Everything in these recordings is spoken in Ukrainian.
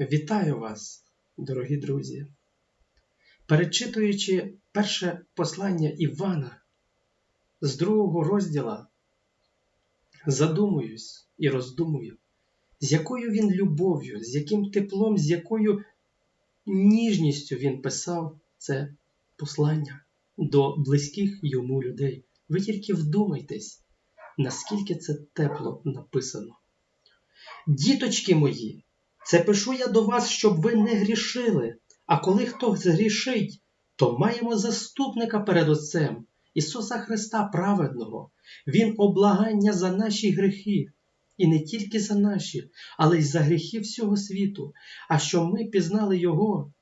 Вітаю вас, дорогі друзі. Перечитуючи перше послання Івана з другого розділа, задумуюсь і роздумую, з якою він любов'ю, з яким теплом, з якою ніжністю він писав це послання до близьких йому людей. Ви тільки вдумайтесь, наскільки це тепло написано. Діточки мої, це пишу я до вас, щоб ви не грішили. А коли хто згрішить, то маємо заступника перед Отцем, Ісуса Христа праведного. Він облагання за наші грехи, і не тільки за наші, але й за гріхи всього світу. А що ми пізнали Його,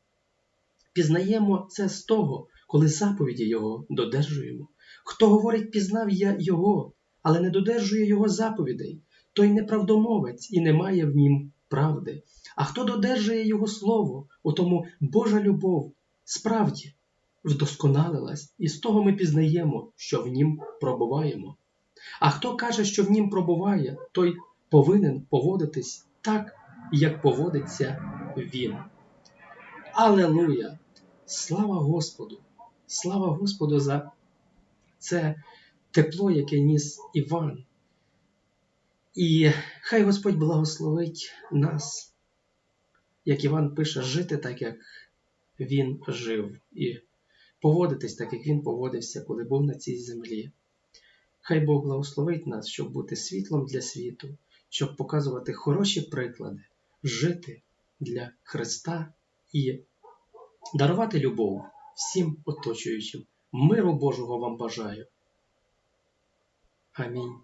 пізнаємо це з того, коли заповіді Його додержуємо. Хто говорить, пізнав я Його, але не додержує Його заповідей, той неправдомовець і не має в нім правди. А хто додержує Його Слово, у тому Божа любов справді вдосконалилась, і з того ми пізнаємо, що в нім пробуваємо. А хто каже, що в нім пробуває, той повинен поводитись так, як поводиться він. Алелуя! Слава Господу! Слава Господу за це тепло, яке ніс Іван. І хай Господь благословить нас, як Іван пише, жити так, як він жив, і поводитись так, як він поводився, коли був на цій землі. Хай Бог благословить нас, щоб бути світлом для світу, щоб показувати хороші приклади, жити для Христа і дарувати любов всім оточуючим. Миру Божого вам бажаю. Амінь.